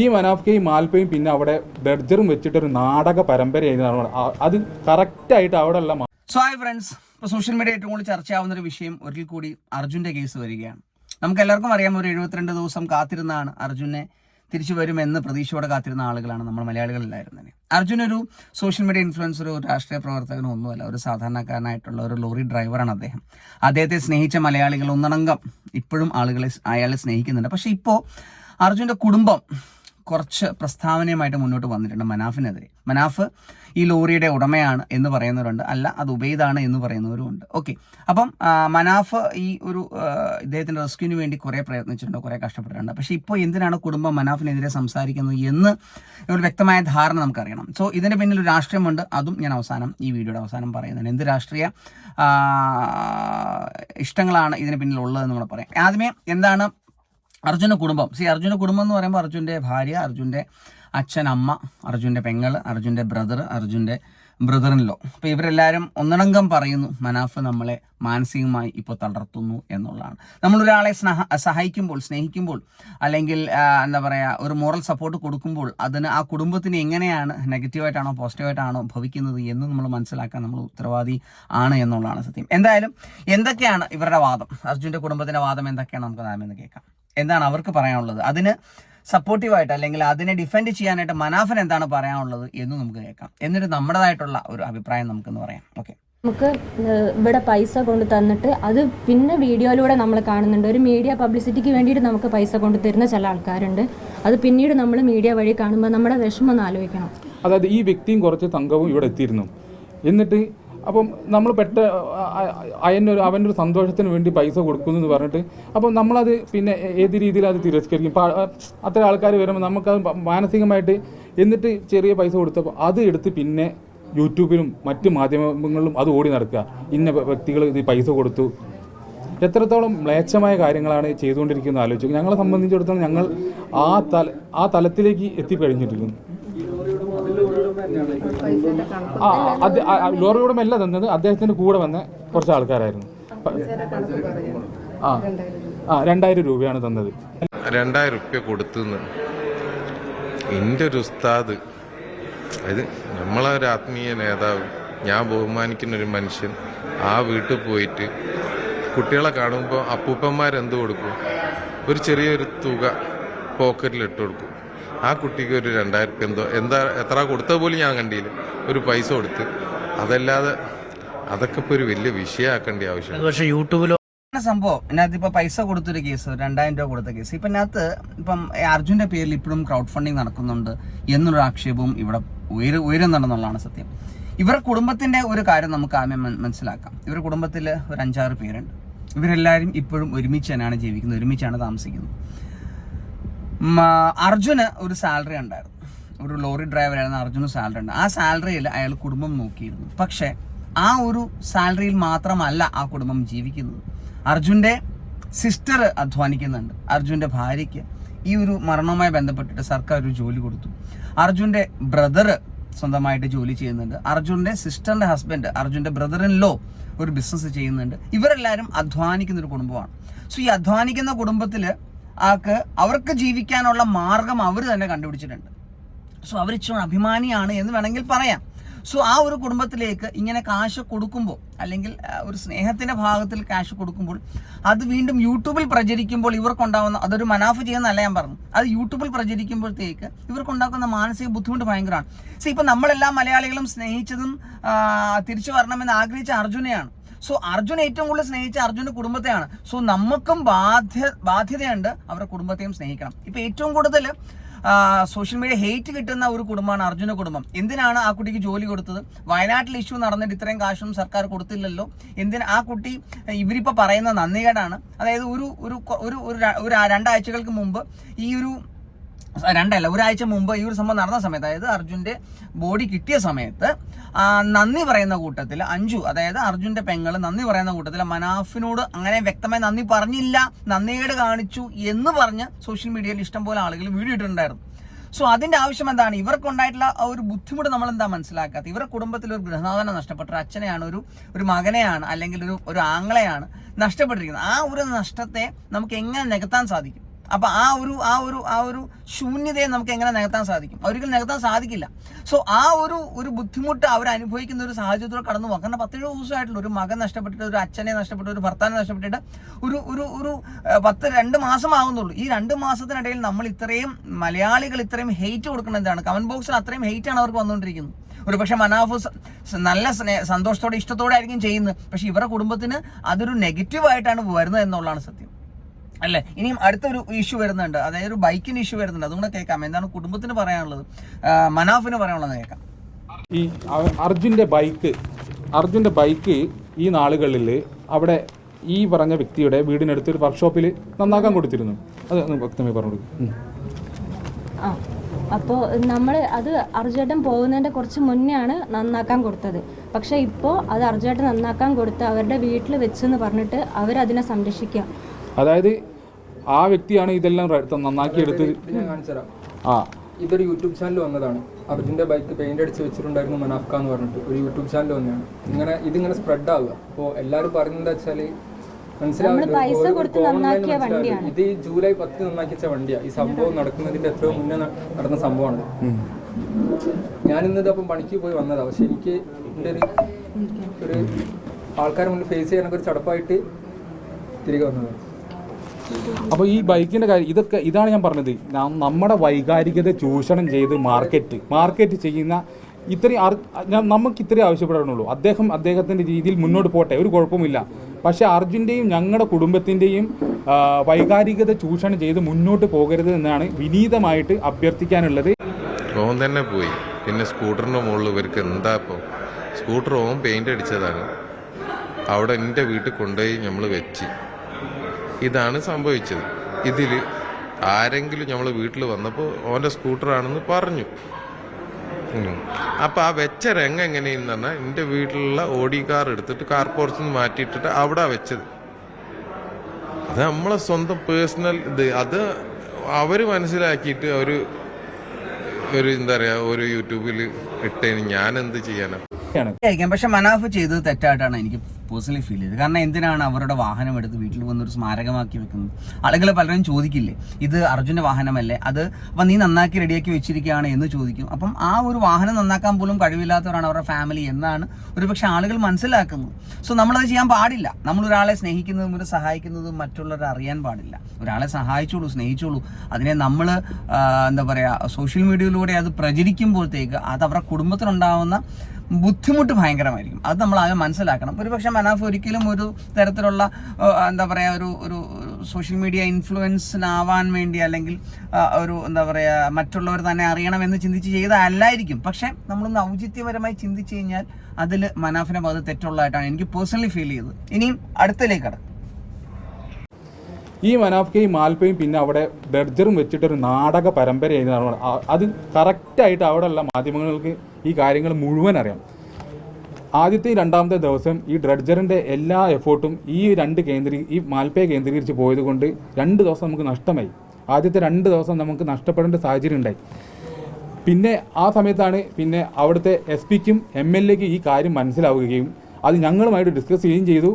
ഈ മനാഫ്കയും മാൽപ്പയും പിന്നെ അവിടെ ബെർജറും വെച്ചിട്ടൊരു നാടക പരമ്പരയായിരുന്നു അത് കറക്റ്റായിട്ട് അവിടെയുള്ള സോ ഹായ് ഫ്രണ്ട്സ് ഇപ്പോൾ സോഷ്യൽ മീഡിയ ഏറ്റവും കൂടുതൽ ചർച്ചയാവുന്ന ഒരു വിഷയം ഒരിക്കൽ കൂടി അർജുന്റെ കേസ് വരികയാണ്. നമുക്ക് എല്ലാവർക്കും അറിയാം ഒരു എഴുപത്തിരണ്ട് ദിവസം കാത്തിരുന്നാണ് അർജുനെ തിരിച്ചു വരുമെന്ന് പ്രതീക്ഷയോടെ കാത്തിരുന്ന ആളുകളാണ് നമ്മൾ മലയാളികളിലായിരുന്നത്. അർജുൻ ഒരു സോഷ്യൽ മീഡിയ ഇൻഫ്ലുവൻസറോ ഒരു രാഷ്ട്രീയ പ്രവർത്തകനോ ഒന്നുമല്ല. ഒരു സാധാരണക്കാരനായിട്ടുള്ള ഒരു ലോറി ഡ്രൈവറാണ് അദ്ദേഹം. അദ്ദേഹത്തെ സ്നേഹിച്ച മലയാളികൾ ഒന്നടങ്കം ഇപ്പോഴും ആളുകളെ അയാളെ സ്നേഹിക്കുന്നുണ്ട്. പക്ഷേ ഇപ്പോൾ അർജുന്റെ കുടുംബം കുറച്ച് പ്രസ്താവനയുമായിട്ട് മുന്നോട്ട് വന്നിട്ടുണ്ട് മനാഫിനെതിരെ. മനാഫ് ഈ ലോറിയുടെ ഉടമയാണ് എന്ന് പറയുന്നവരുണ്ട്. അല്ല അത് ഉബൈദാണ് എന്ന് പറയുന്നവരുമുണ്ട്. ഓക്കെ. അപ്പം മനാഫ് ഈ ഒരു ഇദ്ദേഹത്തിന്റെ റെസ്ക്യൂവിന് വേണ്ടി കുറേ പ്രയത്നിച്ചിട്ടുണ്ട് കുറേ കഷ്ടപ്പെട്ടിട്ടുണ്ട്. പക്ഷേ ഇപ്പോൾ എന്തിനാണ് കുടുംബം മനാഫിനെതിരെ സംസാരിക്കുന്നത് എന്ന് ഒരു വ്യക്തമായ ധാരണ നമുക്കറിയണം. സോ ഇതിന് പിന്നിൽ ഒരു രാഷ്ട്രീയമുണ്ട്. അതും ഞാൻ അവസാനം ഈ വീഡിയോയുടെ അവസാനം പറയുന്നുണ്ട് എന്ത് രാഷ്ട്രീയ ഇഷ്ടങ്ങളാണ് ഇതിന് പിന്നിലുള്ളതെന്ന് നമ്മൾ പറയാം. ആദ്യമേ എന്താണ് അർജുന കുടുംബം. സി അർജുന കുടുംബം എന്ന് പറയുമ്പോൾ അർജുന്റെ ഭാര്യ അർജുന്റെ അച്ഛൻ അമ്മ അർജുന്റെ പെങ്ങൾ അർജുന്റെ ബ്രദർ അർജുന്റെ ബ്രദറിൻലോ അപ്പോൾ ഇവരെല്ലാവരും ഒന്നടങ്കം പറയുന്നു മനാഫ് നമ്മളെ മാനസികമായി ഇപ്പോൾ തളർത്തുന്നു എന്നുള്ളതാണ്. നമ്മളൊരാളെ സ്നേഹ സഹായിക്കുമ്പോൾ സ്നേഹിക്കുമ്പോൾ അല്ലെങ്കിൽ എന്താ പറയുക ഒരു മോറൽ സപ്പോർട്ട് കൊടുക്കുമ്പോൾ അതിന് ആ കുടുംബത്തിന് എങ്ങനെയാണ് നെഗറ്റീവായിട്ടാണോ പോസിറ്റീവായിട്ടാണോ ഭവിക്കുന്നത് എന്ന് നമ്മൾ മനസ്സിലാക്കാൻ നമ്മൾ ഉത്തരവാദി ആണ് എന്നുള്ളതാണ് സത്യം. എന്തായാലും എന്തൊക്കെയാണ് ഇവരുടെ വാദം? അർജുന്റെ കുടുംബത്തിന്റെ വാദം എന്തൊക്കെയാണ്? നമുക്ക് നാമെന്ന് കേൾക്കാം. എന്താണ് അവർക്ക് പറയാനുള്ളത്. അതിന് സപ്പോർട്ടീവായിട്ട് അല്ലെങ്കിൽ അതിനെ ഡിഫെൻഡ് ചെയ്യാനായിട്ട് മനാഫൻ എന്താണ് പറയാനുള്ളത് എന്ന് നമുക്ക് കേൾക്കാം. എന്നിട്ട് നമ്മുടേതായിട്ടുള്ള ഒരു അഭിപ്രായം നമുക്കെന്ന് പറയാം. ഓക്കെ നമുക്ക് ഇവിടെ പൈസ കൊണ്ട് തന്നിട്ട് അത് പിന്നെ വീഡിയോയിലൂടെ നമ്മൾ കാണുന്നുണ്ട്. ഒരു മീഡിയ പബ്ലിസിറ്റിക്ക് വേണ്ടിയിട്ട് നമുക്ക് പൈസ കൊണ്ട് തരുന്ന ചില ആൾക്കാരുണ്ട്. അത് പിന്നീട് നമ്മൾ മീഡിയ വഴി കാണുമ്പോൾ നമ്മുടെ വിഷമം ഒന്ന് ആലോചിക്കണം. അതായത് ഈ വ്യക്തിയും കുറച്ച് തങ്കവും ഇവിടെ എത്തിയിരുന്നു. എന്നിട്ട് അപ്പം നമ്മൾ പെട്ട അയനൊരു അവന്റെ ഒരു സന്തോഷത്തിന് വേണ്ടി പൈസ കൊടുക്കുന്നു എന്ന് പറഞ്ഞിട്ട് അപ്പം നമ്മളത് പിന്നെ ഏത് രീതിയിൽ അത് തിരസ്കരിക്കും. അത്ര ആൾക്കാർ വരുമ്പോൾ നമുക്കത് മാനസികമായിട്ട് എന്നിട്ട് ചെറിയ പൈസ കൊടുത്തപ്പോൾ അത് എടുത്ത് പിന്നെ യൂട്യൂബിലും മറ്റ് മാധ്യമങ്ങളിലും അത് ഓടി നടക്കുക. ഇന്ന വ്യക്തികൾ ഇത് പൈസ കൊടുത്തു. എത്രത്തോളം മ്ലേച്ഛമായ കാര്യങ്ങളാണ് ചെയ്തുകൊണ്ടിരിക്കുന്നത് ആലോചിക്കുക ഞങ്ങളെ സംബന്ധിച്ചിടത്തോളം ഞങ്ങൾ ആ തല ആ തലത്തിലേക്ക് എത്തിക്കഴിഞ്ഞിരിക്കുന്നു. ആ അത് ആ- ആ ലോറി ഉടമല്ല തന്നത് അദ്ദേഹത്തിന്റെ കൂടെ വന്ന കുറച്ച് ആൾക്കാരായിരുന്നു. ആ ആ രണ്ടായിരം രൂപയാണ് തന്നത്. രണ്ടായിരം റുപ്യ കൊടുത്തുന്ന്. എന്റെ ഒരു ഉസ്താദ് അതായത് നമ്മളെ ഒരു ആത്മീയ നേതാവ് ഞാൻ ബഹുമാനിക്കുന്ന ഒരു മനുഷ്യൻ ആ വീട്ടിൽ പോയിട്ട് കുട്ടികളെ കാണുമ്പോൾ അപ്പൂപ്പന്മാരെന്ത് കൊടുക്കും? ഒരു ചെറിയൊരു തുക പോക്കറ്റിൽ ഇട്ട് കൊടുക്കും. ആ കുട്ടിക്ക് ഒരു രണ്ടായിരം എന്തോ എന്താ എത്ര കൊടുത്തത് പോലും ഞാൻ കണ്ടില്ല. ഒരു പൈസ കൊടുത്ത്. അതല്ലാതെ അതൊക്കെ ഇപ്പോൾ ഒരു വലിയ വിഷയമാക്കേണ്ട ആവശ്യം പക്ഷെ യൂട്യൂബിലോ ആണ് സംഭവം. ഇതിനകത്ത് ഇപ്പൊ പൈസ കൊടുത്തൊരു കേസ് രണ്ടായിരം രൂപ കൊടുത്ത കേസ്. ഇപ്പൊ ഇതിനകത്ത് ഇപ്പം അർജുന്റെ പേരിൽ ഇപ്പോഴും ക്രൗഡ് ഫണ്ടിങ് നടക്കുന്നുണ്ട് എന്നൊരു ആക്ഷേപവും ഇവിടെ ഉയര ഉയരുന്നുണ്ടെന്നുള്ളതാണ് സത്യം. ഇവരുടെ കുടുംബത്തിന്റെ ഒരു കാര്യം നമുക്ക് ആദ്യം മനസ്സിലാക്കാം. ഇവരുടെ കുടുംബത്തിൽ ഒരു അഞ്ചാറ് പേരുണ്ട്. ഇവരെല്ലാവരും ഇപ്പോഴും ഒരുമിച്ച് തന്നെയാണ് ജീവിക്കുന്നത് ഒരുമിച്ചാണ് താമസിക്കുന്നത്. അർജുന് ഒരു സാലറി ഉണ്ടായിരുന്നു. ഒരു ലോറി ഡ്രൈവറായിരുന്നു അർജുന് സാലറി ഉണ്ട്. ആ സാലറിയിൽ അയാൾ കുടുംബം നോക്കിയിരുന്നു. പക്ഷേ ആ ഒരു സാലറിയിൽ മാത്രമല്ല ആ കുടുംബം ജീവിക്കുന്നത്. അർജുന്റെ സിസ്റ്റർ അധ്വാനിക്കുന്നുണ്ട്. അർജുന്റെ ഭാര്യയ്ക്ക് ഈ ഒരു മരണവുമായി ബന്ധപ്പെട്ടിട്ട് സർക്കാർ ഒരു ജോലി കൊടുത്തു. അർജുന്റെ ബ്രദർ സ്വന്തമായിട്ട് ജോലി ചെയ്യുന്നുണ്ട്. അർജുന്റെ സിസ്റ്ററിന്റെ ഹസ്ബൻഡ് അർജുന്റെ ബ്രദർ ഇൻ ലോ ഒരു ബിസിനസ് ചെയ്യുന്നുണ്ട്. ഇവരെല്ലാവരും അധ്വാനിക്കുന്ന ഒരു കുടുംബമാണ്. സോ ഈ അധ്വാനിക്കുന്ന കുടുംബത്തിൽ ആൾക്ക് അവർക്ക് ജീവിക്കാനുള്ള മാർഗം അവർ തന്നെ കണ്ടുപിടിച്ചിട്ടുണ്ട്. സോ അവർ ഇച്ചിരി അഭിമാനിയാണ് എന്ന് വേണമെങ്കിൽ പറയാം. സോ ആ ഒരു കുടുംബത്തിലേക്ക് ഇങ്ങനെ കാശ് കൊടുക്കുമ്പോൾ അല്ലെങ്കിൽ ഒരു സ്നേഹത്തിന്റെ ഭാഗത്തിൽ കാശ് കൊടുക്കുമ്പോൾ അത് വീണ്ടും യൂട്യൂബിൽ പ്രചരിക്കുമ്പോൾ ഇവർക്കുണ്ടാകുന്ന അതൊരു മനാഫ് ചെയ്യുന്നതല്ല ഞാൻ പറഞ്ഞു. അത് യൂട്യൂബിൽ പ്രചരിക്കുമ്പോഴത്തേക്ക് ഇവർക്കുണ്ടാക്കുന്ന മാനസിക ബുദ്ധിമുട്ട് ഭയങ്കരമാണ്. സോ ഇപ്പം നമ്മളെല്ലാ മലയാളികളും സ്നേഹിച്ചതും തിരിച്ചു വരണമെന്ന് ആഗ്രഹിച്ച അർജുനെയാണ്. സോ അർജുൻ ഏറ്റവും കൂടുതൽ സ്നേഹിച്ച അർജുന്റെ കുടുംബത്തെയാണ്. സോ നമുക്കും ബാധ്യ ബാധ്യതയുണ്ട് അവരുടെ കുടുംബത്തെയും സ്നേഹിക്കണം. ഇപ്പൊ ഏറ്റവും കൂടുതൽ സോഷ്യൽ മീഡിയ ഹെയ്റ്റ് കിട്ടുന്ന ഒരു കുടുംബമാണ് അർജുന കുടുംബം. എന്തിനാണ് ആ കുട്ടിക്ക് ജോലി കൊടുത്തത്? വയനാട്ടിൽ ഇഷ്യൂ നടന്നിട്ട് ഇത്രയും കാശും സർക്കാർ കൊടുത്തില്ലല്ലോ. എന്തിനാ ആ കുട്ടി ഇവരിപ്പോൾ പറയുന്ന നന്ദികേടാണ്? അതായത് ഒരു ഒരു ഒരു ഒരു രണ്ടാഴ്ചകൾക്ക് മുമ്പ് ഈ ഒരു രണ്ടല്ല ഒരാഴ്ച മുമ്പ് ഈ ഒരു സംഭവം നടന്ന സമയത്ത് അതായത് അർജുന്റെ ബോഡി കിട്ടിയ സമയത്ത് നന്ദി പറയുന്ന കൂട്ടത്തിൽ അഞ്ജു അതായത് അർജുന്റെ പെങ്ങൾ നന്ദി പറയുന്ന കൂട്ടത്തിൽ മനാഫിനോട് അങ്ങനെ വ്യക്തമായി നന്ദി പറഞ്ഞില്ല നന്ദികേട് കാണിച്ചു എന്ന് പറഞ്ഞ് സോഷ്യൽ മീഡിയയിൽ ഇഷ്ടം പോലെ ആളുകൾ വീഡിയോ ഇട്ടിട്ടുണ്ടായിരുന്നു. സോ അതിന്റെ ആവശ്യം എന്താണ്? ഇവർക്കുണ്ടായിട്ടുള്ള ആ ഒരു ബുദ്ധിമുട്ട് നമ്മൾ എന്താ മനസ്സിലാക്കാത്ത ഇവരുടെ കുടുംബത്തിൽ ഒരു ഗൃഹനാഥനെ നഷ്ടപ്പെട്ട ഒരു അച്ഛനെയാണ് ഒരു ഒരു മകനെയാണ് അല്ലെങ്കിൽ ഒരു ഒരു ആങ്ങളെയാണ് നഷ്ടപ്പെട്ടിരിക്കുന്നത്. ആ ഒരു നഷ്ടത്തെ നമുക്ക് എങ്ങനെ നികത്താൻ സാധിക്കും? അപ്പൊ ആ ഒരു ആ ഒരു ആ ഒരു ശൂന്യതയെ നമുക്ക് എങ്ങനെ നികത്താൻ സാധിക്കും? ഒരിക്കലും നികത്താൻ സാധിക്കില്ല. സോ ആ ഒരു ഒരു ബുദ്ധിമുട്ട് അവർ അനുഭവിക്കുന്ന ഒരു സാഹചര്യത്തിലൂടെ കടന്നു പോകാം. കാരണം പത്തേഴ് ദിവസമായിട്ടുള്ള ഒരു മകൻ നഷ്ടപ്പെട്ടിട്ട് ഒരു അച്ഛനെ നഷ്ടപ്പെട്ട് ഒരു ഭർത്താവിനെ നഷ്ടപ്പെട്ടിട്ട് ഒരു ഒരു ഒരു പത്ത് രണ്ട് മാസം ആകുന്നുള്ളൂ ഈ രണ്ട് മാസത്തിനിടയിൽ നമ്മൾ ഇത്രയും മലയാളികൾ ഇത്രയും ഹെയ്റ്റ് കൊടുക്കുന്നത് എന്താണ്? കമന്റ് ബോക്സിൽ അത്രയും ഹെയ്റ്റ് ആണ് അവർക്ക് വന്നുകൊണ്ടിരിക്കുന്നത്. ഒരു പക്ഷെ മനാഫ് നല്ല സ്നേഹ സന്തോഷത്തോടെ ഇഷ്ടത്തോടെ ആയിരിക്കും ചെയ്യുന്നത്. പക്ഷെ ഇവരുടെ കുടുംബത്തിന് അതൊരു നെഗറ്റീവായിട്ടാണ് വരുന്നത് എന്നുള്ളതാണ് സത്യം. അല്ലേ? ഇനിയും അടുത്തൊരു ഇഷ്യൂ വരുന്നുണ്ട്. അതായത് ഒരു ബൈക്കിന് ഇഷ്യൂ വരുന്നുണ്ട്. അതുകൊണ്ട് കേൾക്കാം. എന്താണ് കുടുംബത്തിന് പറയാനുള്ളത്? മനാഫിന് പറയാനുള്ളത് കേൾക്കാം. ഈ അർജുന്റെ ബൈക്ക് അർജുന്റെ ബൈക്ക് ഈ നാളുകളിൽ അവിടെ ഈ പറഞ്ഞ വ്യക്തിയുടെ വീടിനടുത്ത് ഒരു വർക്ക്ഷോപ്പിൽ നന്നാക്കാൻ കൊടുത്തിരുന്നു. അത് വ്യക്തമായി പറഞ്ഞു കൊടുക്കും. ആ അപ്പോൾ നമ്മൾ അത് അർജുട്ടൻ പോകുന്നതിന്റെ കുറച്ച് മുന്നേ ആണ് നന്നാക്കാൻ കൊടുത്തത്. പക്ഷേ ഇപ്പോൾ അത് അർജുട്ടൻ നന്നാക്കാൻ കൊടുത്ത് അവരുടെ വീട്ടിൽ വെച്ചെന്ന് പറഞ്ഞിട്ട് അവരതിനെ സംരക്ഷിക്കുക അതായത് ആ വ്യക്തിയാണ് ഇതെല്ലാം നന്നാക്കി എടുത്ത് ആ. ഇതൊരു യൂട്യൂബ് ചാനൽ വന്നതാണ്. അർജുന്റെ ബൈക്ക് പെയിന്റ് അടിച്ച് വെച്ചിട്ടുണ്ടായിരുന്നു മനാഫ്ക എന്ന് പറഞ്ഞിട്ട്. ഒരു യൂട്യൂബ് ചാനൽ വന്നതാണ്. ഇങ്ങനെ ഇതിങ്ങനെ സ്പ്രെഡ് ആവുക. അപ്പോൾ എല്ലാവരും പറയുന്നത് മനസ്സിലാവില്ല വണ്ടിയാണ്. ഇത് ഈ ജൂലൈ പത്ത് നന്നാക്കി വെച്ച വണ്ടിയാണ് ഈ സംഭവം നടക്കുന്നതിന്റെ എത്രയോ മുന്നേ നടന്ന സംഭവമാണ്. ഞാൻ ഇന്നത് അപ്പം പണിക്ക് പോയി വന്നതാണ് പക്ഷെ എനിക്ക് എന്റെ ഒരു ഒരു ആൾക്കാരെ മുന്നിൽ ഫേസ് ചെയ്യാനൊക്കെ ഒരു ചടപ്പായിട്ട് തിരികെ വന്നതാണ് അപ്പോൾ ഈ ബൈക്കിന്റെ കാര്യം ഇതൊക്കെ ഇതാണ് ഞാൻ പറഞ്ഞത്. നമ്മുടെ വൈകാരികത ചൂഷണം ചെയ്ത് മാർക്കറ്റ് മാർക്കറ്റ് ചെയ്യുന്ന ഇത്രയും നമുക്ക് ഇത്രയും ആവശ്യപ്പെടാനുള്ളൂ. അദ്ദേഹം അദ്ദേഹത്തിന്റെ രീതിയിൽ മുന്നോട്ട് പോട്ടെ ഒരു കുഴപ്പമില്ല പക്ഷേ അർജുന്റെയും ഞങ്ങളുടെ കുടുംബത്തിന്റെയും വൈകാരികത ചൂഷണം ചെയ്ത് മുന്നോട്ട് പോകരുത് എന്നാണ് വിനീതമായിട്ട് അഭ്യർത്ഥിക്കാനുള്ളത്. ഓൻ തന്നെ പോയി. പിന്നെ സ്കൂട്ടറിന്റെ മുകളിൽ ഇവർക്ക് എന്താ ഇപ്പോൾ സ്കൂട്ടർ ഓൻ പെയിന്റ് അടിച്ചതാണ്. അവിടെ എന്റെ വീട്ടിൽ കൊണ്ടുപോയി നമ്മൾ വെച്ച്. ഇതാണ് സംഭവിച്ചത്. ഇതിൽ ആരെങ്കിലും നമ്മൾ വീട്ടിൽ വന്നപ്പോൾ ഓന്റെ സ്കൂട്ടറാണെന്ന് പറഞ്ഞു. അപ്പോൾ അപ്പൊ ആ വെച്ച രംഗ എങ്ങനെയെന്ന് പറഞ്ഞാൽ എന്റെ വീട്ടിലുള്ള ഓടി കാർ എടുത്തിട്ട് കാർ പോർച്ചിൽ നിന്ന് മാറ്റിയിട്ടിട്ട് അവിടെ വെച്ചത്. അത് നമ്മളെ സ്വന്തം പേഴ്സണൽ ഇത്. അത് അവർ മനസ്സിലാക്കിയിട്ട് ഒരു ഒരു എന്താ പറയാ ഒരു യൂട്യൂബിൽ ഇട്ടതിന് ഞാൻ എന്ത് ചെയ്യാനാണ് പക്ഷെ മനാഫ് ചെയ്തത് തെറ്റായിട്ടാണ് എനിക്ക് പേഴ്സണലി ഫീൽ ചെയ്തത്. കാരണം എന്തിനാണ് അവരുടെ വാഹനം എടുത്ത് വീട്ടിൽ വന്നൊരു സ്മാരകമാക്കി വെക്കുന്നത്? ആളുകൾ പലരും ചോദിക്കില്ലേ ഇത് അർജുന്റെ വാഹനമല്ലേ? അത് അപ്പം നീ നന്നാക്കി റെഡിയാക്കി വെച്ചിരിക്കുകയാണ് എന്ന് ചോദിക്കും. അപ്പം ആ ഒരു വാഹനം നന്നാക്കാൻ പോലും കഴിവില്ലാത്തവരാണ് അവരുടെ ഫാമിലി എന്നാണ് ഒരുപക്ഷെ ആളുകൾ മനസ്സിലാക്കുന്നത്. സോ നമ്മളത് ചെയ്യാൻ പാടില്ല. നമ്മൾ ഒരാളെ സ്നേഹിക്കുന്നതും ഒരു സഹായിക്കുന്നതും മറ്റുള്ളവരെ അറിയാൻ പാടില്ല. ഒരാളെ സഹായിച്ചോളൂ സ്നേഹിച്ചോളൂ. അതിനെ നമ്മൾ എന്താ പറയുക സോഷ്യൽ മീഡിയയിലൂടെ അത് പ്രചരിക്കുമ്പോഴത്തേക്ക് അത് അവരുടെ കുടുംബത്തിനുണ്ടാവുന്ന ബുദ്ധിമുട്ട് ഭയങ്കരമായിരിക്കും. അത് നമ്മൾ ആദ്യം മനസ്സിലാക്കണം. ഒരുപക്ഷെ മനാഫ് ഒരിക്കലും ഒരു തരത്തിലുള്ള എന്താ പറയുക ഒരു ഒരു സോഷ്യൽ മീഡിയ ഇൻഫ്ലുവൻസിനാവാൻ വേണ്ടി അല്ലെങ്കിൽ ഒരു എന്താ പറയുക മറ്റുള്ളവർ തന്നെ അറിയണമെന്ന് ചിന്തിച്ച് ചെയ്തതല്ലായിരിക്കും. പക്ഷേ നമ്മളൊന്ന് ഔചിത്യപരമായി ചിന്തിച്ചു കഴിഞ്ഞാൽ അതിൽ മനാഫിനെ ഭാഗത്ത് തെറ്റുള്ളതായിട്ടാണ് എനിക്ക് പേഴ്സണലി ഫീൽ ചെയ്തത്. ഇനിയും അടുത്തലേക്ക് കടക്കും. ഈ മനാഫ്കയും മാൽപ്പയും പിന്നെ അവിടെ ബെർജറും വെച്ചിട്ടൊരു നാടക പരമ്പരയായിരുന്നു അത് കറക്റ്റായിട്ട് അവിടെയുള്ള മാധ്യമങ്ങൾക്ക് ഈ കാര്യങ്ങൾ മുഴുവൻ അറിയാം. ആദ്യത്തെ രണ്ടാമത്തെ ദിവസം ഈ ഡ്രഡ്ജറിന്റെ എല്ലാ എഫേർട്ടും ഈ രണ്ട് കേന്ദ്രീ ഈ മാൽപ്പയെ കേന്ദ്രീകരിച്ച് പോയത് കൊണ്ട് രണ്ട് ദിവസം നമുക്ക് നഷ്ടമായി. ആദ്യത്തെ രണ്ട് ദിവസം നമുക്ക് നഷ്ടപ്പെടേണ്ട സാഹചര്യം ഉണ്ടായി. പിന്നെ ആ സമയത്താണ് പിന്നെ അവിടുത്തെ എസ് പിക്കും എം എൽ എക്കും ഈ കാര്യം മനസ്സിലാവുകയും അത് ഞങ്ങളുമായിട്ട് ഡിസ്കസ് ചെയ്യുകയും ചെയ്തു.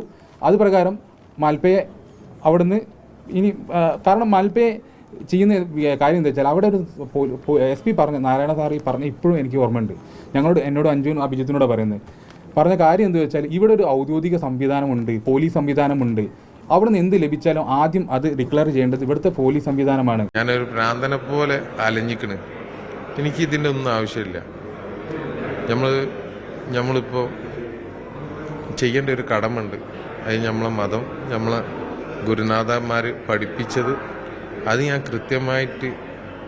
അത് പ്രകാരം മാൽപ്പയെ അവിടുന്ന് ഇനി കാരണം മൽപേ ചെയ്യുന്ന കാര്യം എന്താ വെച്ചാൽ അവിടെ ഒരു എസ് പി പറഞ്ഞ നാരായണ സാർ ഈ പറഞ്ഞ ഇപ്പോഴും എനിക്ക് ഓർമ്മയുണ്ട്. ഞങ്ങളോട് എന്നോട് അഞ്ജുവിനും അഭിജിത്തിനോട് പറയുന്നത്. പറഞ്ഞ കാര്യം എന്താ വെച്ചാൽ ഇവിടെ ഒരു ഔദ്യോഗിക സംവിധാനമുണ്ട് പോലീസ് സംവിധാനമുണ്ട്. അവിടെ നിന്ന് എന്ത് ലഭിച്ചാലും ആദ്യം അത് ഡിക്ലെയർ ചെയ്യേണ്ടത് ഇവിടുത്തെ പോലീസ് സംവിധാനമാണ്. ഞാനൊരു പ്രാന്തനെ പോലെ അലഞ്ഞിക്കണ് എനിക്ക് ഇതിന്റെ ഒന്നും ആവശ്യമില്ല. നമ്മൾ നമ്മളിപ്പോൾ ചെയ്യേണ്ട ഒരു കടമുണ്ട് അത് നമ്മളെ മതം നമ്മളെ ഗുരുനാഥന്മാർ പഠിപ്പിച്ചത് അത് ഞാൻ കൃത്യമായിട്ട്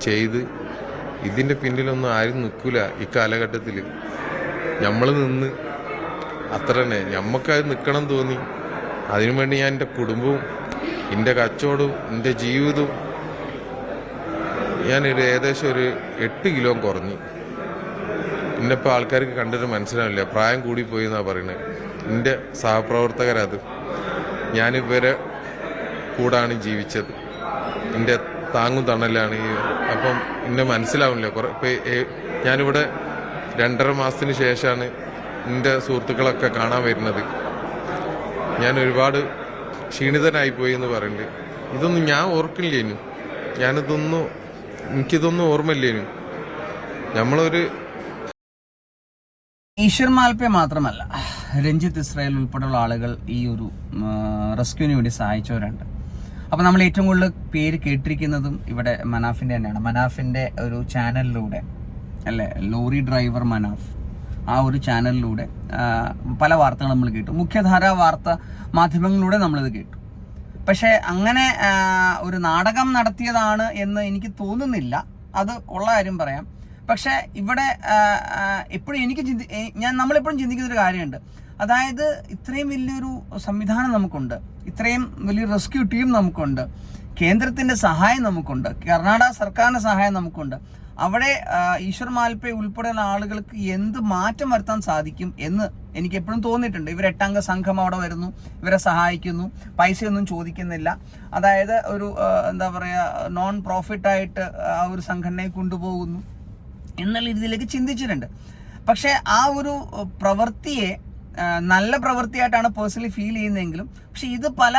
ചെയ്ത് ഇതിന്റെ പിന്നിലൊന്നും ആരും നിൽക്കില്ല ഈ കാലഘട്ടത്തിൽ നമ്മൾ നിന്ന് അത്ര തന്നെ. ഞമ്മക്കത് നിൽക്കണം തോന്നി. അതിനുവേണ്ടി ഞാൻ എന്റെ കുടുംബവും എന്റെ കച്ചവടവും എന്റെ ജീവിതവും ഞാനൊരു ഏകദേശം ഒരു എട്ട് കിലോ കുറഞ്ഞു. എന്നെപ്പോൾ ആൾക്കാർക്ക് കണ്ടിട്ട് മനസ്സിലാവില്ല. പ്രായം കൂടിപ്പോയി പോയി എന്നാണ് പറയുന്നത്. എന്റെ സഹപ്രവർത്തകരത്. ഞാനിവരെ കൂടാണ് ജീവിച്ചത്. എന്റെ താങ്ങും തണലാണ്. ഈ അപ്പം എന്നെ മനസ്സിലാവില്ല കുറേ ഇപ്പം ഞാനിവിടെ രണ്ടര മാസത്തിന് ശേഷമാണ് എന്റെ സുഹൃത്തുക്കളൊക്കെ കാണാൻ വരുന്നത്. ഞാൻ ഒരുപാട് ക്ഷീണിതനായി പോയി എന്ന് പറയുന്നുണ്ട് ഇതൊന്നും ഞാൻ ഓർക്കില്ലേനും. ഞാനിതൊന്നും എനിക്കിതൊന്നും ഓർമ്മയില്ലേനു. നമ്മളൊരു ഈശ്വർ മാൽപ്പെ മാത്രമല്ല രഞ്ജിത്ത് ഇസ്രായേൽ ഉൾപ്പെടെയുള്ള ആളുകൾ ഈ ഒരു റെസ്ക്യൂവിന് വേണ്ടി സഹായിച്ചവരുണ്ട്. അപ്പോൾ നമ്മൾ ഏറ്റവും കൂടുതൽ പേര് കേട്ടിരിക്കുന്നതും ഇവിടെ മനാഫിന്റെ തന്നെയാണ്. മനാഫിന്റെ ഒരു ചാനലിലൂടെ അല്ലേ? ലോറി ഡ്രൈവർ മനാഫ് ആ ഒരു ചാനലിലൂടെ പല വാർത്തകൾ നമ്മൾ കേട്ടു. മുഖ്യധാര വാർത്ത മാധ്യമങ്ങളിലൂടെ നമ്മളിത് കേട്ടു. പക്ഷേ അങ്ങനെ ഒരു നാടകം നടത്തിയതാണ് എന്ന് എനിക്ക് തോന്നുന്നില്ല. അത് ഉള്ള കാര്യം പറയാം. പക്ഷേ ഇവിടെ എപ്പോഴും എനിക്ക് ചിന്തി ഞാൻ നമ്മളെപ്പോഴും ചിന്തിക്കുന്നൊരു കാര്യമുണ്ട്. അതായത് ഇത്രയും വലിയൊരു സംവിധാനം നമുക്കുണ്ട്. ഇത്രയും വലിയ റെസ്ക്യൂ ടീം നമുക്കുണ്ട്. കേന്ദ്രത്തിന്റെ സഹായം നമുക്കുണ്ട്. കർണാടക സർക്കാരിന്റെ സഹായം നമുക്കുണ്ട്. അവിടെ ഈശ്വർ മാൽപ്പെ ഉൾപ്പെടെയുള്ള ആളുകൾക്ക് എന്ത് മാറ്റം വരുത്താൻ സാധിക്കും എന്ന് എനിക്ക് എപ്പോഴും തോന്നിയിട്ടുണ്ട്. ഇവർ എട്ടംഗ സംഘം അവിടെ വരുന്നു. ഇവരെ സഹായിക്കുന്നു. പൈസയൊന്നും ചോദിക്കുന്നില്ല. അതായത് ഒരു എന്താ പറയുക നോൺ പ്രോഫിറ്റായിട്ട് ആ ഒരു സംഘടനയെ കൊണ്ടുപോകുന്നു എന്നുള്ള രീതിയിലേക്ക് ചിന്തിച്ചിട്ടുണ്ട്. പക്ഷേ ആ ഒരു പ്രവൃത്തിയെ നല്ല പ്രവൃത്തിയായിട്ടാണ് പേഴ്സണലി ഫീൽ ചെയ്യുന്നതെങ്കിലും പക്ഷെ ഇത് പല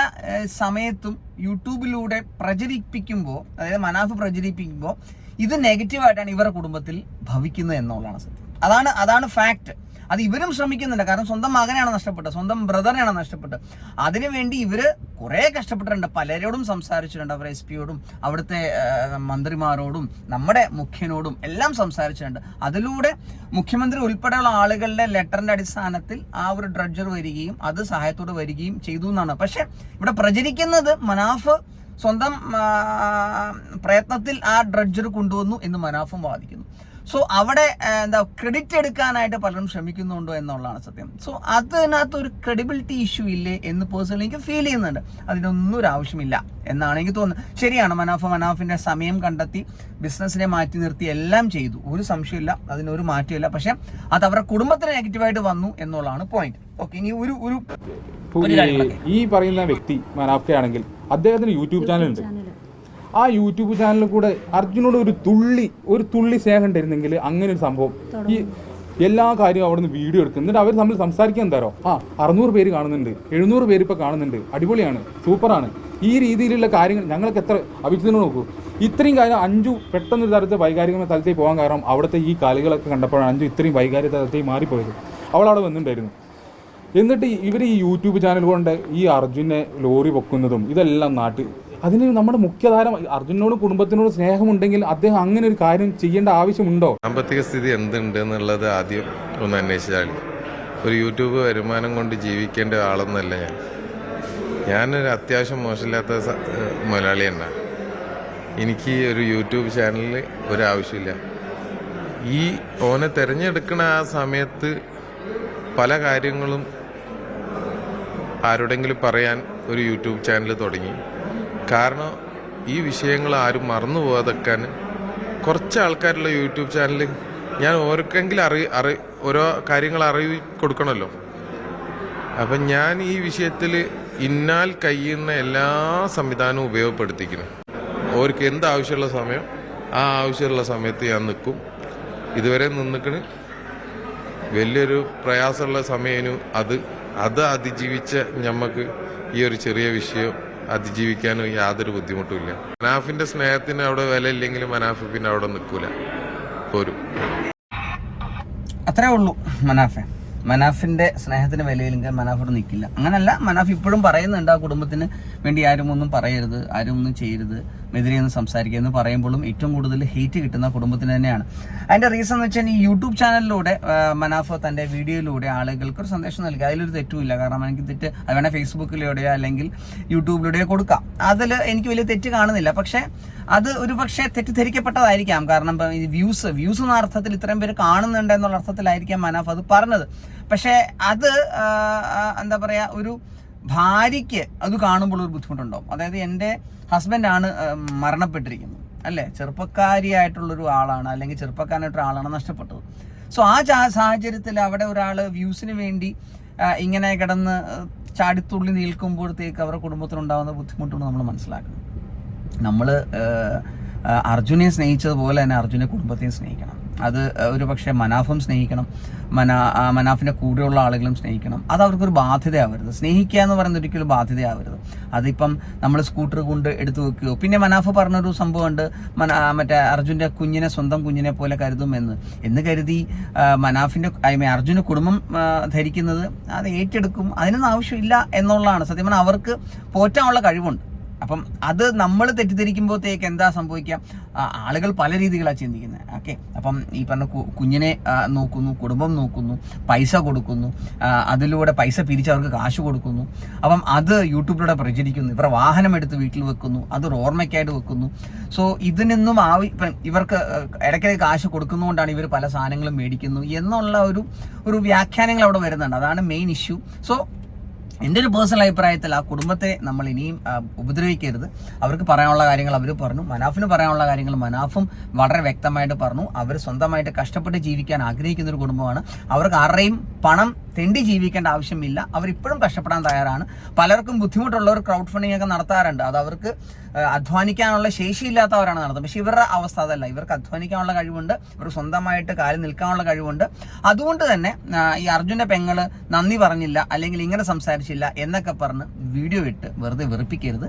സമയത്തും യൂട്യൂബിലൂടെ പ്രചരിപ്പിക്കുമ്പോൾ അതായത് മനാഫ് പ്രചരിപ്പിക്കുമ്പോൾ ഇത് നെഗറ്റീവായിട്ടാണ് ഇവരുടെ കുടുംബത്തിൽ ഭവിക്കുന്നത് എന്നുള്ളതാണ് സത്യം. അതാണ് അതാണ് ഫാക്ട് അത് ഇവരും ശ്രമിക്കുന്നുണ്ട്. കാരണം സ്വന്തം മകനെയാണ് നഷ്ടപ്പെട്ടത്. സ്വന്തം ബ്രദറിനെയാണ് നഷ്ടപ്പെട്ടത്. അതിനുവേണ്ടി ഇവർ കുറെ കഷ്ടപ്പെട്ടിട്ടുണ്ട്. പലരോടും സംസാരിച്ചിട്ടുണ്ട്. അവർ എസ് പിയോടും അവിടുത്തെ മന്ത്രിമാരോടും നമ്മുടെ മുഖ്യനോടും എല്ലാം സംസാരിച്ചിട്ടുണ്ട്. അതിലൂടെ മുഖ്യമന്ത്രി ഉൾപ്പെടെയുള്ള ആളുകളുടെ ലെറ്ററിന്റെ അടിസ്ഥാനത്തിൽ ആ ഒരു ഡ്രഡ്ജർ വരികയും അത് സഹായത്തോട് വരികയും ചെയ്തു എന്നാണ്. പക്ഷെ ഇവിടെ പ്രചരിക്കുന്നത് മനാഫ് സ്വന്തം പ്രയത്നത്തിൽ ആ ഡ്രഡ്ജർ കൊണ്ടുവന്നു എന്ന് മനാഫും വാദിക്കുന്നു. സോ അവിടെ എന്താ ക്രെഡിറ്റ് എടുക്കാനായിട്ട് പലരും ശ്രമിക്കുന്നുണ്ടോ എന്നുള്ളതാണ് സത്യം. സോ അതിനകത്ത് ഒരു ക്രെഡിബിലിറ്റി ഇഷ്യൂ ഇല്ലേ എന്ന് പേഴ്സണലി എനിക്ക് ഫീൽ ചെയ്യുന്നുണ്ട്. അതിനൊന്നും ഒരു ആവശ്യമില്ല എന്നാണ് എനിക്ക് തോന്നുന്നത്. ശരിയാണ് മനാഫ് മനാഫിന്റെ സമയം കണ്ടെത്തി ബിസിനസ്സിനെ മാറ്റി നിർത്തി എല്ലാം ചെയ്തു. ഒരു സംശയമില്ല അതിനൊരു മാറ്റമില്ല. പക്ഷെ അത് അവരുടെ കുടുംബത്തിന് നെഗറ്റീവായിട്ട് വന്നു എന്നുള്ളതാണ് പോയിന്റ് ഓക്കെ ഇനി ഒരു ഒരു ഈ- പറയുന്ന വ്യക്തി മനാഫ്ക ആണെങ്കിൽ അദ്ദേഹത്തിന് യൂട്യൂബ് ചാനലുണ്ട് ആ യൂട്യൂബ് ചാനലിൽ കൂടെ അർജുനോട് ഒരു തുള്ളി ഒരു തുള്ളി സ്നേഹം ഉണ്ടായിരുന്നെങ്കിൽ അങ്ങനെ ഒരു സംഭവം. ഈ എല്ലാ കാര്യവും അവിടെ നിന്ന് വീഡിയോ എടുക്കും. എന്നിട്ട് അവർ തമ്മിൽ സംസാരിക്കാൻ എന്താരോ ആ അറുന്നൂറ് പേര് കാണുന്നുണ്ട്. എഴുന്നൂറ് പേര് ഇപ്പോൾ കാണുന്നുണ്ട്. അടിപൊളിയാണ്. സൂപ്പറാണ്. ഈ രീതിയിലുള്ള കാര്യങ്ങൾ ഞങ്ങൾക്ക് എത്ര അഭിജിതനോട് നോക്കൂ. ഇത്രയും കാര്യം അഞ്ചു പെട്ടെന്ന് ഒരു തരത്തിൽ വൈകാരികമായ തലത്തിൽ പോകാൻ കാരണം അവിടുത്തെ ഈ കളികളൊക്കെ കണ്ടപ്പോഴാണ് അഞ്ചു ഇത്രയും വൈകാരിക തലത്തിൽ മാറിപ്പോയത്. അവൾ അവിടെ വന്നിട്ടുണ്ടായിരുന്നു. എന്നിട്ട് ഇവർ ഈ യൂട്യൂബ് ചാനൽ കൊണ്ട് ഈ അർജുനെ ലോറി പൊക്കുന്നതും ഇതെല്ലാം നാട്ട് അതിന് നമ്മുടെ മുഖ്യധാര അർജുനോടും കുടുംബത്തിനോടും സ്നേഹമുണ്ടെങ്കിൽ അദ്ദേഹം അങ്ങനെ ഒരു കാര്യം ചെയ്യേണ്ട ആവശ്യമുണ്ടോ? സാമ്പത്തിക സ്ഥിതി എന്തുണ്ട് എന്നുള്ളത് ആദ്യം ഒന്ന് അന്വേഷിച്ചാൽ ഒരു യൂട്യൂബ് വരുമാനം കൊണ്ട് ജീവിക്കേണ്ട ആളൊന്നല്ല ഞാൻ. ഞാനൊരു അത്യാവശ്യം മോശമില്ലാത്ത മുതലാളി തന്നെ. എനിക്ക് ഒരു യൂട്യൂബ് ചാനലിൽ ഒരാവശ്യമില്ല. ഈ ഓനെ തിരഞ്ഞെടുക്കുന്ന ആ സമയത്ത് പല കാര്യങ്ങളും ആരോടെങ്കിലും പറയാൻ ഒരു യൂട്യൂബ് ചാനൽ തുടങ്ങി. കാരണം ഈ വിഷയങ്ങൾ ആരും മറന്നു പോകാതെക്കാൻ കുറച്ച് ആൾക്കാരുള്ള യൂട്യൂബ് ചാനൽ ഞാൻ ഓർക്കെങ്കിലും അറി അറി ഓരോ കാര്യങ്ങൾ അറിയി കൊടുക്കണമല്ലോ അപ്പം ഞാൻ ഈ വിഷയത്തിൽ ഇന്നാൽ കഴിയുന്ന എല്ലാ സംവിധാനവും ഉപയോഗപ്പെടുത്തിക്കുന്നു. ഓർക്ക് എന്ത് ആവശ്യമുള്ള സമയം ആ ആവശ്യമുള്ള സമയത്ത് ഞാൻ നിൽക്കും. ഇതുവരെ നിന്നിക്കണ്. വലിയൊരു പ്രയാസമുള്ള സമയനും അത്. അത് അതിജീവിച്ച ഞമ്മക്ക് ഈ ഒരു ചെറിയ വിഷയം അതിജീവിക്കാനും യാതൊരു ബുദ്ധിമുട്ടുമില്ല മനാഫിന്റെ സ്നേഹത്തിന് അവിടെ വില ഇല്ലെങ്കിലും മനാഫ് പിന്നെ അവിടെ നിൽക്കൂല. പോരും. അത്രേ ഉള്ളൂ മനാഫെ. മനാഫിന്റെ സ്നേഹത്തിന് വിലയില്ലെങ്കിൽ മനാഫോട് നിൽക്കില്ല. അങ്ങനല്ല മനാഫ് ഇപ്പോഴും പറയുന്നുണ്ട് ആ കുടുംബത്തിന് വേണ്ടി ആരും ഒന്നും പറയരുത് ആരും ഒന്നും ചെയ്യരുത്. എതിരെ ഒന്ന് സംസാരിക്കുക എന്ന് പറയുമ്പോഴും ഏറ്റവും കൂടുതൽ ഹേറ്റ് കിട്ടുന്ന കുടുംബത്തിന് തന്നെയാണ്. അതിന്റെ റീസൺ എന്ന് വെച്ചാൽ ഈ യൂട്യൂബ് ചാനലിലൂടെ മനാഫ തന്റെ വീഡിയോയിലൂടെ ആളുകൾക്ക് ഒരു സന്ദേശം നൽകുക അതിലൊരു തെറ്റുമില്ല. കാരണം എനിക്ക് തെറ്റ് അത് വേണേൽ ഫേസ്ബുക്കിലൂടെയോ അല്ലെങ്കിൽ യൂട്യൂബിലൂടെയോ കൊടുക്കാം. അതിൽ എനിക്ക് വലിയ തെറ്റ് കാണുന്നില്ല. പക്ഷേ അത് ഒരു പക്ഷേ തെറ്റിദ്ധരിക്കപ്പെട്ടതായിരിക്കാം. കാരണം ഇപ്പം ഈ വ്യൂസ് വ്യൂസ് എന്ന അർത്ഥത്തിൽ ഇത്രയും പേര് കാണുന്നുണ്ട് എന്നുള്ള അർത്ഥത്തിലായിരിക്കാം മനാഫ് അത് പറഞ്ഞത്. പക്ഷേ അത് എന്താ പറയുക ഒരു ഭാര്യയ്ക്ക് അത് കാണുമ്പോൾ ഒരു ബുദ്ധിമുട്ടുണ്ടാവും. അതായത് എന്റെ ഹസ്ബൻഡാണ് മരണപ്പെട്ടിരിക്കുന്നത്. അല്ലേ? ചെറുപ്പക്കാരിയായിട്ടുള്ളൊരു ആളാണ് അല്ലെങ്കിൽ ചെറുപ്പക്കാരനായിട്ടൊരു ആളാണ് നഷ്ടപ്പെട്ടത്. സോ ആ സാഹചര്യത്തിൽ അവിടെ ഒരാൾ വ്യൂസിന് വേണ്ടി ഇങ്ങനെ കിടന്ന് ചാടിത്തുള്ളി നിൽക്കുമ്പോഴത്തേക്ക് അവരുടെ കുടുംബത്തിനുണ്ടാകുന്ന ബുദ്ധിമുട്ടുകൾ നമ്മൾ മനസ്സിലാക്കണം. നമ്മൾ അർജുനെ സ്നേഹിച്ചതുപോലെ തന്നെ അർജുനെ കുടുംബത്തെയും സ്നേഹിക്കണം. അത് ഒരു പക്ഷേ മനാഫും സ്നേഹിക്കണം. മനാ മനാഫിന്റെ കൂടെയുള്ള ആളുകളും സ്നേഹിക്കണം. അത് അവർക്കൊരു ബാധ്യതയാവരുത്. സ്നേഹിക്കുക എന്ന് പറയുന്നത് ഒരിക്കലും ബാധ്യതയാവരുത്. അതിപ്പം നമ്മൾ സ്കൂട്ടർ കൊണ്ട് എടുത്തു വെക്കുകയോ പിന്നെ മനാഫ് പറഞ്ഞൊരു സംഭവമുണ്ട്. മന മറ്റേ അർജുന്റെ കുഞ്ഞിനെ സ്വന്തം കുഞ്ഞിനെ പോലെ കരുതും എന്ന്. എന്ന് കരുതി മനാഫിന്റെ ഐ മീൻ അർജുന് കുടുംബം ധരിക്കുന്നത് അത് ഏറ്റെടുക്കും. അതിനൊന്നും ആവശ്യമില്ല എന്നുള്ളതാണ് സത്യം പറഞ്ഞാൽ അവർക്ക് പോറ്റാനുള്ള കഴിവുണ്ട്. അപ്പം അത് നമ്മൾ തെറ്റിദ്ധരിക്കുമ്പോഴത്തേക്ക് എന്താ സംഭവിക്കുക? ആളുകൾ പല രീതികളാണ് ചിന്തിക്കുന്നത്. ഓക്കെ അപ്പം ഈ പറഞ്ഞ കുഞ്ഞിനെ നോക്കുന്നു കുടുംബം നോക്കുന്നു പൈസ കൊടുക്കുന്നു അതിലൂടെ പൈസ പിരിച്ച് അവർക്ക് കാശ് കൊടുക്കുന്നു. അപ്പം അത് യൂട്യൂബിലൂടെ പ്രചരിക്കുന്നു. ഇവർ വാഹനം എടുത്ത് വീട്ടിൽ വെക്കുന്നു. അത് ഓർമ്മയ്ക്കായിട്ട് വെക്കുന്നു. സോ ഇതിനൊന്നും ആവി ഇവർക്ക് ഇടയ്ക്കിടയ്ക്ക് കാശ് കൊടുക്കുന്നതുകൊണ്ടാണ് ഇവർ പല സാധനങ്ങളും മേടിക്കുന്നു എന്നുള്ള ഒരു ഒരു വ്യാഖ്യാനങ്ങൾ അവിടെ വരുന്നുണ്ട്. അതാണ് മെയിൻ ഇഷ്യൂ സോ എന്റെ ഒരു പേഴ്സണൽ അഭിപ്രായത്തിൽ ആ കുടുംബത്തെ നമ്മൾ ഇനിയും ഉപദ്രവിക്കരുത്. അവർക്ക് പറയാനുള്ള കാര്യങ്ങൾ അവർ പറഞ്ഞു. മനാഫിന് പറയാനുള്ള കാര്യങ്ങൾ മനാഫും വളരെ വ്യക്തമായിട്ട് പറഞ്ഞു. അവർ സ്വന്തമായിട്ട് കഷ്ടപ്പെട്ട് ജീവിക്കാൻ ആഗ്രഹിക്കുന്ന ഒരു കുടുംബമാണ്. അവർക്ക് ആരുടെയും പണം തെണ്ടി ജീവിക്കേണ്ട ആവശ്യമില്ല. അവർ ഇപ്പോഴും കഷ്ടപ്പെടാൻ തയ്യാറാണ്. പലർക്കും ബുദ്ധിമുട്ടുള്ളവർ ക്രൗഡ് ഫണ്ടിങ് ഒക്കെ നടത്താറുണ്ട്. അത് അവർക്ക് അധ്വാനിക്കാനുള്ള ശേഷിയില്ലാത്തവരാണ് നടത്തുന്നത് പക്ഷെ ഇവരുടെ അവസ്ഥ അതല്ല. ഇവർക്ക് അധ്വാനിക്കാനുള്ള കഴിവുണ്ട്. ഇവർക്ക് സ്വന്തമായിട്ട് കാലിൽ നിൽക്കാനുള്ള കഴിവുണ്ട്. അതുകൊണ്ട് തന്നെ ഈ അർജുന്റെ പെങ്ങൾ നന്ദി പറഞ്ഞില്ല അല്ലെങ്കിൽ ഇങ്ങനെ സംസാരിച്ചില്ല എന്നൊക്കെ പറഞ്ഞ് വീഡിയോ ഇട്ട് വെറുതെ വെറുപ്പിക്കരുത്.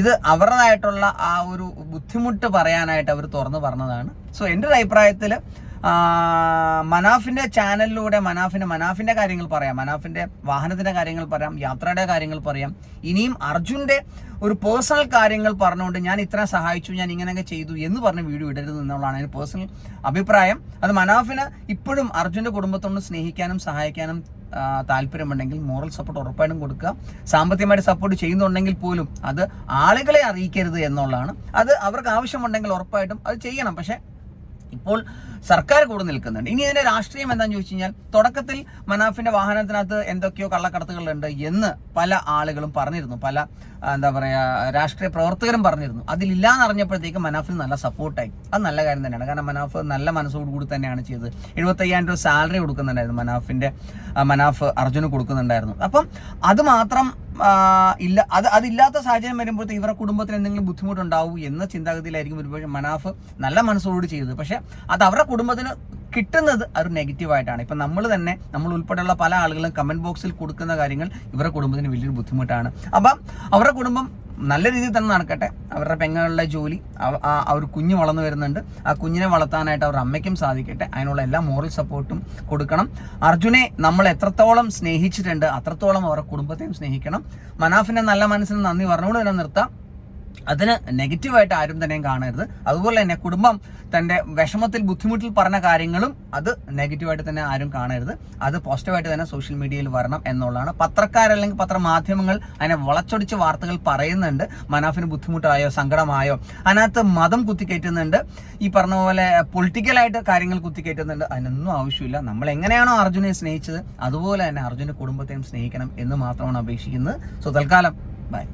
ഇത് അവരുടേതായിട്ടുള്ള ആ ഒരു ബുദ്ധിമുട്ട് പറയാനായിട്ട് അവർ തുറന്നു പറഞ്ഞതാണ്. സോ എന്റെ ഒരു അഭിപ്രായത്തിൽ മനാഫിന്റെ ചാനലിലൂടെ മനാഫിന് മനാഫിന്റെ കാര്യങ്ങൾ പറയാം. മനാഫിന്റെ വാഹനത്തിന്റെ കാര്യങ്ങൾ പറയാം യാത്രയുടെ കാര്യങ്ങൾ പറയാം. ഇനിയും അർജുന്റെ ഒരു പേഴ്സണൽ കാര്യങ്ങൾ പറഞ്ഞുകൊണ്ട് ഞാൻ ഇത്ര സഹായിച്ചു ഞാൻ ഇങ്ങനെയൊക്കെ ചെയ്തു എന്ന് പറഞ്ഞ് വീഡിയോ ഇടരുത് എന്നുള്ളതാണ് എന്റെ പേഴ്സണൽ അഭിപ്രായം. അത് മനാഫിന് ഇപ്പോഴും അർജുന്റെ കുടുംബത്തോട് സ്നേഹിക്കാനും സഹായിക്കാനും താല്പര്യമുണ്ടെങ്കിൽ മോറൽ സപ്പോർട്ട് ഉറപ്പായിട്ടും കൊടുക്കുക. സാമ്പത്തികമായിട്ട് സപ്പോർട്ട് ചെയ്യുന്നുണ്ടെങ്കിൽ പോലും അത് ആളുകളെ അറിയിക്കരുത് എന്നുള്ളതാണ്. അത് അവർക്ക് ആവശ്യമുണ്ടെങ്കിൽ ഉറപ്പായിട്ടും അത് ചെയ്യണം. പക്ഷേ ഇപ്പോൾ സർക്കാർ കൂടെ നിൽക്കുന്നുണ്ട്. ഇനി ഇതിന്റെ രാഷ്ട്രീയം എന്താണെന്ന് ചോദിച്ചു കഴിഞ്ഞാൽ തുടക്കത്തിൽ മനാഫിന്റെ വാഹനത്തിനകത്ത് എന്തൊക്കെയോ കള്ളക്കടത്തുകളുണ്ട് എന്ന് പല ആളുകളും പറഞ്ഞിരുന്നു. പല എന്താ പറയാ രാഷ്ട്രീയ പ്രവർത്തകരും പറഞ്ഞിരുന്നു. അതിലില്ലാന്ന് അറിഞ്ഞപ്പോഴത്തേക്ക് മനാഫിന് നല്ല സപ്പോർട്ടായി. അത് നല്ല കാര്യം തന്നെയാണ്. കാരണം മനാഫ് നല്ല മനസ്സോടുകൂടി തന്നെയാണ് ചെയ്തത്. എഴുപത്തയ്യായിരം രൂപ സാലറി കൊടുക്കുന്നുണ്ടായിരുന്നു മനാഫിന്റെ മനാഫ് അർജുന് കൊടുക്കുന്നുണ്ടായിരുന്നു. അപ്പം അത് മാത്രം ഇല്ല അത് അതില്ലാത്ത സാഹചര്യം വരുമ്പോഴത്തേക്ക് ഇവരുടെ കുടുംബത്തിന് എന്തെങ്കിലും ബുദ്ധിമുട്ടുണ്ടാവും എന്ന ചിന്താഗതിയിലായിരിക്കും ഒരുപക്ഷെ മനാഫ് നല്ല മനസ്സോട് ചെയ്തത്. പക്ഷെ അത് അവരുടെ കുടുംബത്തിന് കിട്ടുന്നത് ഒരു നെഗറ്റീവായിട്ടാണ് ഇപ്പം നമ്മൾ തന്നെ നമ്മൾ ഉൾപ്പെടെയുള്ള പല ആളുകളും കമന്റ് ബോക്സിൽ കൊടുക്കുന്ന കാര്യങ്ങൾ ഇവരുടെ കുടുംബത്തിന് വലിയൊരു ബുദ്ധിമുട്ടാണ്. അപ്പം അവരുടെ കുടുംബം നല്ല രീതിയിൽ തന്നെ നടക്കട്ടെ. അവരുടെ പെങ്ങളുടെ ജോലി അവർ കുഞ്ഞ് വളർന്നു വരുന്നുണ്ട്. ആ കുഞ്ഞിനെ വളർത്താനായിട്ട് അവരുടെ അമ്മയ്ക്കും സാധിക്കട്ടെ. അതിനുള്ള എല്ലാ മോറൽ സപ്പോർട്ടും കൊടുക്കണം. അർജുനെ നമ്മൾ എത്രത്തോളം സ്നേഹിച്ചിട്ടുണ്ട് അത്രത്തോളം അവരുടെ കുടുംബത്തെയും സ്നേഹിക്കണം. മനാഫിന്റെ നല്ല മനസ്സിന് നന്ദി പറഞ്ഞുകൊണ്ട് തന്നെ നിർത്താം. അതിന് നെഗറ്റീവായിട്ട് ആരും തന്നെയും കാണരുത്. അതുപോലെ തന്നെ കുടുംബം തന്റെ വിഷമത്തിൽ ബുദ്ധിമുട്ടിൽ പറഞ്ഞ കാര്യങ്ങളും അത് നെഗറ്റീവായിട്ട് തന്നെ ആരും കാണരുത്. അത് പോസിറ്റീവായിട്ട് തന്നെ സോഷ്യൽ മീഡിയയിൽ വരണം എന്നുള്ളതാണ്. പത്രക്കാരല്ലെങ്കിൽ പത്രമാധ്യമങ്ങൾ അതിനെ വളച്ചൊടിച്ച് വാർത്തകൾ പറയുന്നുണ്ട്. മനാഫിന് ബുദ്ധിമുട്ടായോ സങ്കടമായോ? അതിനകത്ത് മതം കുത്തിക്കയറ്റുന്നുണ്ട്. ഈ പറഞ്ഞ പോലെ പൊളിറ്റിക്കലായിട്ട് കാര്യങ്ങൾ കുത്തിക്കയറ്റുന്നുണ്ട്. അതിനൊന്നും ആവശ്യമില്ല. നമ്മൾ എങ്ങനെയാണോ അർജുനെ സ്നേഹിച്ചത് അതുപോലെ തന്നെ അർജുന്റെ കുടുംബത്തെയും സ്നേഹിക്കണം എന്ന് മാത്രമാണ് അപേക്ഷിക്കുന്നത്. സോ തൽക്കാലം. ബൈ